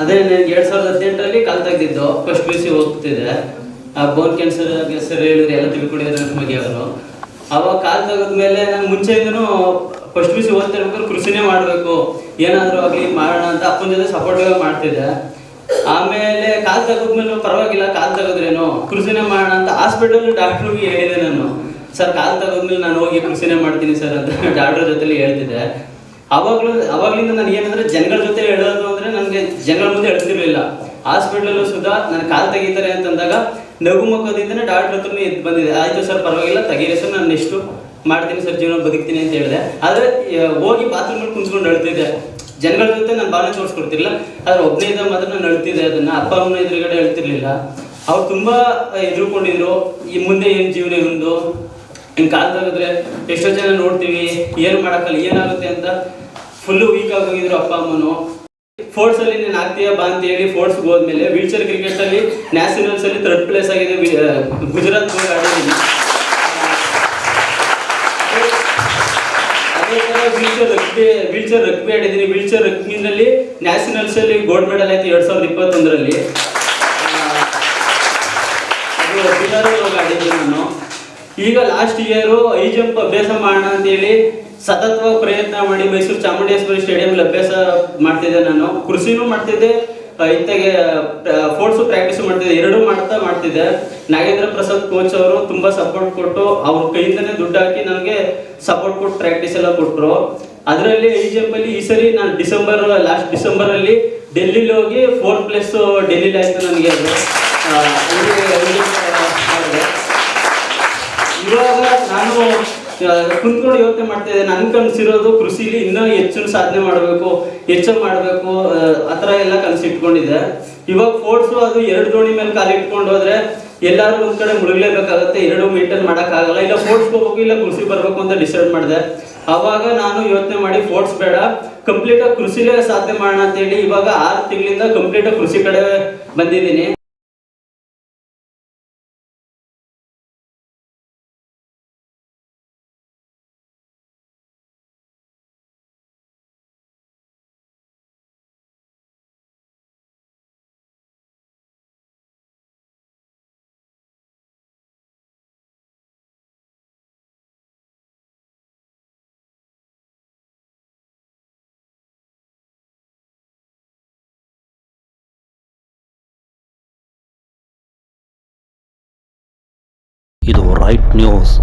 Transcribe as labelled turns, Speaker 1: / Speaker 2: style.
Speaker 1: ಅದೇ ನನಗೆ ಎರಡ್ ಸಾವಿರದ ಹದಿನೆಂಟರಲ್ಲಿ ಕಾಲ್ ತೆಗ್ದಿದ್ದು ಫಸ್ಟ್ ಪಿ ಯು ಸಿ ಹೋಗ್ತಿದ್ದೆ ಆ ಬೋನ್ ಕ್ಯಾನ್ಸರ್ ಸರ್ ಹೇಳಿದ್ರೆ ಎಲ್ಲ ತಿಳ್ಕೊಂಡಿದ್ದಾರೆ ನನ್ನ ಬಗ್ಗೆ ಅವರು. ಅವಾಗ ಕಾಲ್ ತೆಗೆದ್ಮೇಲೆ ನಾನು ಮುಂಚೆಯಿಂದನೂ ಫಸ್ಟ್ ಪಿ ಯು ಸಿ ಓದ್ತಿರ್ಬೇಕಾದ್ರೆ ಕೃಷಿನೇ ಮಾಡಬೇಕು. ಏನಾದರೂ ಆಗಲಿ ಮಾಡೋಣ ಅಂತ ಅಪ್ಪನ ಜೊತೆ ಸಪೋರ್ಟಿವ್ ಮಾಡ್ತಿದ್ದೆ. ಆಮೇಲೆ ಕಾಲ್ ತೆಗೆದ್ಮೇಲೆ ಪರವಾಗಿಲ್ಲ, ಕಾಲ್ ತೆಗೆದ್ರೇನು? ಕೃಷಿನೇ ಮಾಡೋಣ ಅಂತ ಹಾಸ್ಪಿಟಲ್ ಡಾಕ್ಟ್ರಿಗೆ ಹೇಳಿದೆ ನಾನು. ಸರ್, ಕಾಲ್ ತೆಗೆದ್ಮೇಲೆ ನಾನು ಹೋಗಿ ಕೃಷಿನೇ ಮಾಡ್ತೀನಿ ಸರ್ ಅಂತ ಡಾಕ್ಟರ್ ಜೊತೆಲಿ ಹೇಳ್ತಿದ್ದೆ. ಅವಾಗ್ಲೂ ಅವಾಗ್ಲಿಂದ ನಾನು ಏನಂದ್ರೆ ಜನಗಳ ಜೊತೆ ಹೇಳೋದು ಅಂದ್ರೆ ನನಗೆ ಜನಗಳ ಮುಂದೆ ಹೇಳ್ತಿರ್ಲಿಲ್ಲ ಹಾಸ್ಪಿಟಲ್ ಸುಧಾ ನನ್ನ ಕಾಲು ತೆಗಿತಾರೆ ಅಂತಂದಾಗ ನಗು ಮುಖದಿಂದನೇ ಡಾಕ್ಟರ್ ಹತ್ರನೇ ಎದ್ದು ಬಂದಿದೆ. ಆಯ್ತು ಸರ್, ಪರವಾಗಿಲ್ಲ, ತೆಗೀರಿ ಸರ್, ನಾನು ಎಷ್ಟು ಮಾಡ್ತೀನಿ ಸರ್ ಜೀವನ ಬದುಕ್ತೀನಿ ಅಂತ ಹೇಳಿದೆ. ಆದ್ರೆ ಹೋಗಿ ಬಾತ್ರೂಮಲ್ಲಿ ಕುಂತ್ಕೊಂಡು ಅಳ್ತಿದ್ದೆ ಜನಗಳ ಜೊತೆ ನಾನು ಭಾವನೆ ತೋರಿಸ್ಕೊಡ್ತಿರ್ಲಿಲ್ಲ. ಆದ್ರೆ ಒಬ್ಬನೇ ಇದ್ದ ಮಾತ್ರ ನಾನು ಅಳ್ತಿದ್ದೆ ಅದನ್ನ ಅಪ್ಪ ಅಮ್ಮನ ಎದುರುಗಡೆ ಹೇಳ್ತಿರ್ಲಿಲ್ಲ. ಅವ್ರು ತುಂಬಾ ಎದುರುಕೊಂಡಿದ್ರು. ಈ ಮುಂದೆ ಏನು ಜೀವನ ಒಂದು ಹಿಂಗ್ ಕಾಲ್ದಾಗಿದ್ರೆ ಎಷ್ಟೋ ಜನ ನೋಡ್ತೀವಿ, ಏನು ಮಾಡೋಕ್ಕಲ್ಲ, ಏನಾಗುತ್ತೆ ಅಂತ ಫುಲ್ಲು ವೀಕ್ ಆಗೋಗಿದ್ರು ಅಪ್ಪ, ಅಮ್ಮನು. ಫೋರ್ಟ್ಸ್ ಅಲ್ಲಿ ನೀನು ಆಗ್ತೀಯ ಬಾ ಅಂತ ಹೇಳಿ ಫೋರ್ಟ್ಸ್ ಹೋದ್ಮೇಲೆ ಅಲ್ಲಿ ನ್ಯಾಷನಲ್ಸ್ ಅಲ್ಲಿ ಥರ್ಡ್ ಪ್ಲೇಸ್ ಆಗಿದೆ ಗುಜರಾತ್ ಹೋಗಿ ಆಡಿದ್ದೀನಿ ವೀಲ್ಚೇರ್ ರಗ್ಬಿ ವೀಲ್ಚೇರ್ ರಗ್ಬಿ ಆಡಿದ್ದೀನಿ. ವೀಲ್ಚೇರ್ ರಗ್ಬಿನಲ್ಲಿ ನ್ಯಾಷನಲ್ಸ್ ಅಲ್ಲಿ ಗೋಲ್ಡ್ ಮೆಡಲ್ ಆಯಿತು ಎರಡು ಸಾವಿರದ ಇಪ್ಪತ್ತೊಂದರಲ್ಲಿ ಅದು ಬಿಹಾರಲ್ಲಿ ಹೋಗಿ ಆಡಿದ್ದೀನಿ ನಾನು ಈಗ ಲಾಸ್ಟ್ ಇಯರು ಐ ಜಂಪ್ ಅಭ್ಯಾಸ ಮಾಡೋಣ ಅಂತೇಳಿ ಸತತವಾಗಿ ಪ್ರಯತ್ನ ಮಾಡಿ ಮೈಸೂರು ಚಾಮುಂಡೇಶ್ವರಿ ಸ್ಟೇಡಿಯಂ ಅಭ್ಯಾಸ ಮಾಡ್ತಿದ್ದೆ ನಾನು. ಕೃಷಿನೂ ಮಾಡ್ತಿದ್ದೆ ಇತ್ತಗೆ ಫೋರ್ಟ್ಸು ಪ್ರಾಕ್ಟೀಸ್ ಮಾಡ್ತಿದ್ದೆ, ಎರಡೂ ಮಾಡ್ತಾ ಮಾಡ್ತಿದ್ದೆ. ನಾಗೇಂದ್ರ ಪ್ರಸಾದ್ ಕೋಚ್ ಅವರು ತುಂಬಾ ಸಪೋರ್ಟ್ ಕೊಟ್ಟು ಅವ್ರ ಕೈಯಿಂದನೇ ದುಡ್ಡು ಹಾಕಿ ನನಗೆ ಸಪೋರ್ಟ್ ಕೊಟ್ಟು ಪ್ರಾಕ್ಟೀಸ್ ಎಲ್ಲ ಕೊಟ್ಟರು ಅದರಲ್ಲಿ ಐ ಅಲ್ಲಿ ಈ ಸರಿ ನಾನು ಡಿಸೆಂಬರ್ ಲಾಸ್ಟ್ ಡಿಸೆಂಬರ್ ಅಲ್ಲಿ ಡೆಲ್ಲಿಲಿ ಹೋಗಿ ಫೋರ್ತ್ ಪ್ಲೇಸ್ ಡೆಲ್ಲಿಲಿ ಆಯ್ತು ನನಗೆ ಅದು ಆ, ಅಲ್ಲಿ high jump ಮಾಡಿದೆ. ಇವಾಗ ನಾನು ಕುಂತ್ಕೊಂಡು ಯೋಚನೆ ಮಾಡ್ತಾ ಇದ್ದೆ ನನ್ ಕನ್ಸಿರೋದು ಕೃಷಿಲಿ ಇನ್ನೂ ಹೆಚ್ಚು ಸಾಧನೆ ಮಾಡಬೇಕು, ಹೆಚ್ಚು ಮಾಡಬೇಕು, ಆ ಥರ ಎಲ್ಲ ಕನಸು ಇಟ್ಕೊಂಡಿದ್ದೆ. ಇವಾಗ ಫೋರ್ಟ್ಸು ಅದು ಎರಡು ದೋಣಿ ಮೇಲೆ ಕಾಲು ಇಟ್ಕೊಂಡು ಹೋದ್ರೆ ಎಲ್ಲಾರು ಒಂದ್ ಕಡೆ ಮುಳುಗಲೇಬೇಕಾಗುತ್ತೆ, ಎರಡು ಮೇಂಟೈನ್ ಮಾಡೋಕ್ಕಾಗಲ್ಲ. ಇಲ್ಲ ಫೋರ್ಟ್ಸ್ ಹೋಗಿ, ಇಲ್ಲ ಕೃಷಿ ಬರಬೇಕು ಅಂತ ಡಿಸೈಡ್ ಮಾಡಿದೆ. ಅವಾಗ ನಾನು ಯೋಚನೆ ಮಾಡಿ ಫೋರ್ಟ್ಸ್ ಬೇಡ ಕಂಪ್ಲೀಟ್ ಆಗಿ ಕೃಷಿಲೇ ಸಾಧನೆ ಮಾಡೋಣ ಅಂತ ಹೇಳಿ ಇವಾಗ ಆರು ತಿಂಗಳಿಂದ ಕಂಪ್ಲೀಟ್ ಆಗಿ ಕೃಷಿ ಕಡೆ ಬಂದಿದ್ದೀನಿ.
Speaker 2: white news.